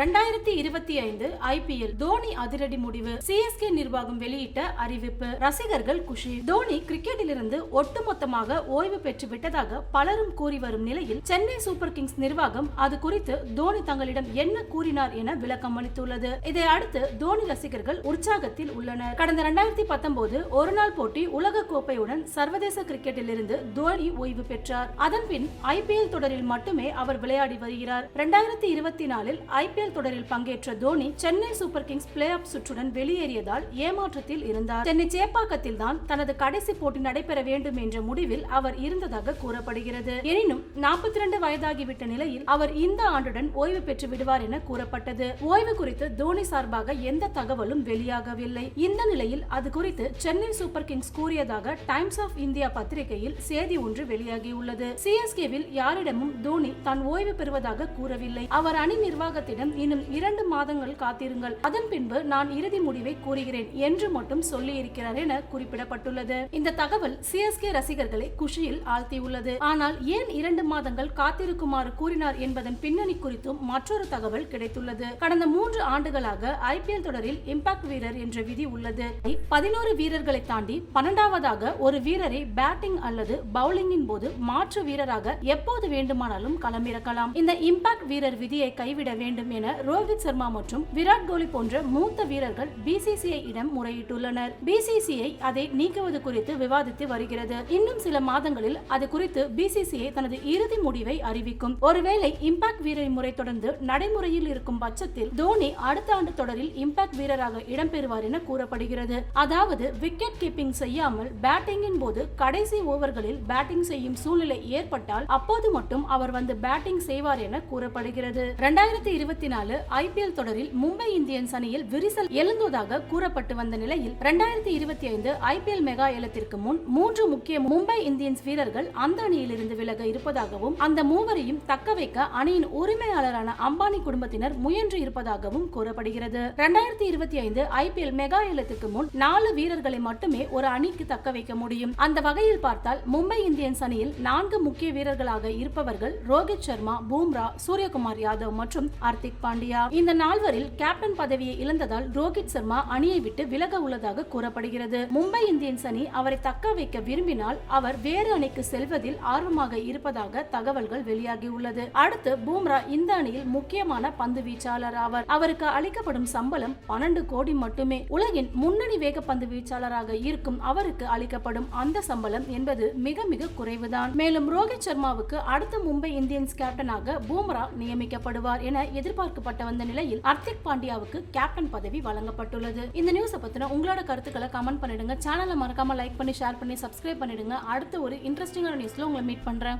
ரெண்டாயிரத்தி இருபத்தி ஐந்து ஐபிஎல் தோனி அதிரடி முடிவு. சிஎஸ்கே நிர்வாகம் வெளியிட்ட அறிவிப்பு. ரசிகர்கள் குஷி. தோனி கிரிக்கெட்டிலிருந்து ஒட்டுமொத்தமாக ஓய்வு பெற்று விட்டதாக பலரும் கூறி வரும் நிலையில் சென்னை சூப்பர் கிங்ஸ் நிர்வாகம் அது குறித்து தோனி தங்களிடம் என்ன கூறினார் என விளக்கம் அளித்துள்ளது. இதை அடுத்து தோனி ரசிகர்கள் உற்சாகத்தில் உள்ளனர். கடந்த இரண்டாயிரத்தி பத்தொன்பது ஒருநாள் போட்டி உலக கோப்பையுடன் சர்வதேச கிரிக்கெட்டிலிருந்து தோனி ஓய்வு பெற்றார். அதன்பின் ஐபிஎல் தொடரில் மட்டுமே அவர் விளையாடி வருகிறார். இரண்டாயிரத்தி இருபத்தி நாலில் ஐபிஎல் தொடரில் பங்கேற்ற Dhoni Chennai Super Kings playoff சுற்றுடன் வெளியேறியதால் ஏமாற்றத்தில் இருந்தார். சென்னை சேப்பாக்கத்தில் தான் தனது கடைசி போட்டி நடைபெற வேண்டும் என்ற முடிவில் அவர் இருந்ததாக கூறப்படுகிறது. எனினும் நாற்பத்தி இரண்டு வயதாகிவிட்ட நிலையில் அவர் இந்த ஆண்டுடன் ஓய்வு பெற்று விடுவார் என கூறப்பட்டது. ஓய்வு குறித்து தோனி சார்பாக எந்த தகவலும் வெளியாகவில்லை. இந்த நிலையில் அது குறித்து சென்னை சூப்பர் கிங்ஸ் கூறியதாக டைம்ஸ் ஆஃப் இந்தியா பத்திரிகையில் செய்தி ஒன்று வெளியாகியுள்ளது. சிஎஸ்கேவில் யாரிடமும் தோனி தான் ஓய்வு பெறுவதாக கூறவில்லை. அவர் அணி நிர்வாகத்திடம் இன்னும் இரண்டு மாதங்கள் காத்திருங்கள். அதன் பின்பு நான் இறுதி முடிவை கூறுகிறேன் என்று மட்டும் சொல்லி இருக்கிறார் என குறிப்பிடப்பட்டுள்ளது. இந்த தகவல் சிஎஸ்கே ரசிகர்களை குஷியில் ஆழ்த்தியுள்ளது. ஆனால் ஏன் இரண்டு மாதங்கள் காத்திருக்குமாறு கூறினார் என்பதன் பின்னணி குறித்தும் மற்றொரு தகவல் கிடைத்துள்ளது. கடந்த மூன்று ஆண்டுகளாக ஐபிஎல் தொடரில் இம்பாக்ட் வீரர் என்ற விதி உள்ளது. பதினோரு வீரர்களை தாண்டி பன்னெண்டாவதாக ஒரு வீரரை பேட்டிங் அல்லது பவுலிங்கின் போது மாற்று வீரராக எப்போது வேண்டுமானாலும் களமிறக்கலாம். இந்த இம்பாக்ட் வீரர் விதியை கைவிட வேண்டும் என ரோஹித் சர்மா மற்றும் விராட் கோலி போன்ற மூத்த வீரர்கள் பிசிசிஐ இடம் முறையிட்டுள்ளனர். பிசிசிஐ அதை நீக்குவது குறித்து விவாதித்து வருகிறது. இன்னும் சில மாதங்களில் அது குறித்து பிசிசிஐ தனது இறுதி முடிவை அறிவிக்கும். ஒருவேளை இம்பாக்ட் வீரர் முறை தொடர்ந்து நடைமுறையில் இருக்கும் பட்சத்தில் தோனி அடுத்த ஆண்டு தொடரில் இம்பாக்ட் வீரராக இடம்பெறுவார் என கூறப்படுகிறது. அதாவது விக்கெட் கீப்பிங் செய்யாமல் பேட்டிங்கின் போது கடைசி ஓவர்களில் பேட்டிங் செய்யும் சூழ்நிலை ஏற்பட்டால் அப்போது மட்டும் அவர் வந்து பேட்டிங் செய்வார் என கூறப்படுகிறது. இரண்டாயிரத்தி இருபத்தி நாலு ஐபிஎல் தொடரில் மும்பை இந்தியன்ஸ் அணியில் விரிசல் எழுந்துவதாக கூறப்பட்டு வந்த நிலையில் இரண்டாயிரத்தி இருபத்தி ஐந்து ஐபிஎல் மெகா ஏலத்திற்கு முன் மூன்று முக்கிய மும்பை இந்தியன்ஸ் வீரர்கள் அந்த அணியில் இருந்து விலக இருப்பதாகவும் அந்த மூவரையும் தக்க வைக்க அணியின் உரிமையாளரான அம்பானி குடும்பத்தினர் முயன்று இருப்பதாகவும் கூறப்படுகிறது. இரண்டாயிரத்தி இருபத்தி ஐந்து ஐபிஎல் மெகா ஏலத்துக்கு முன் நாலு வீரர்களை மட்டுமே ஒரு அணிக்கு தக்க வைக்க முடியும். அந்த வகையில் பார்த்தால் மும்பை இந்தியன்ஸ் அணியில் நான்கு முக்கிய வீரர்களாக இருப்பவர்கள் ரோஹித் சர்மா பூம்ரா சூரியகுமார் யாதவ் மற்றும் ஹர்திக் பாண்டியா. இந்த நால்வரில் கேப்டன் பதவியை இழந்ததால் ரோஹித் சர்மா அணியை விட்டு விலக உள்ளதாக கூறப்படுகிறது. மும்பை இந்தியன்ஸ் அணி அவரை தக்க வைக்க விரும்பினால் அவர் வேறு அணிக்கு செல்வதில் ஆர்வமாக இருப்பதாக தகவல்கள் வெளியாகியுள்ளது. அடுத்து பூம்ரா இந்த அணியில் முக்கியமான பந்து வீச்சாளர் ஆவார். அவருக்கு அளிக்கப்படும் சம்பளம் பன்னெண்டு கோடி மட்டுமே. உலகின் முன்னணி வேக பந்து வீச்சாளராக இருக்கும் அவருக்கு அளிக்கப்படும் அந்த சம்பளம் என்பது மிக மிக குறைவுதான். மேலும் ரோஹித் சர்மாவுக்கு அடுத்த மும்பை இந்தியன்ஸ் கேப்டனாக பூம்ரா நியமிக்கப்படுவார் என எதிர்பார்க்கப்பட்ட வந்த நிலையில் ஹர்திக் பாண்டியாவுக்கு கேப்டன் பதவி வழங்கப்பட்டுள்ளது. இந்த நியூஸை பத்தின உங்களோட கருத்துக்களை கமெண்ட் பண்ணிடுங்க. சேனலை மறக்காம லைக் பண்ணி ஷேர் பண்ணி சப்ஸ்கிரைப் பண்ணிடுங்க. அடுத்த ஒரு இன்ட்ரெஸ்டிங்கான நியூஸ்ல உங்களை மீட் பண்றேன்.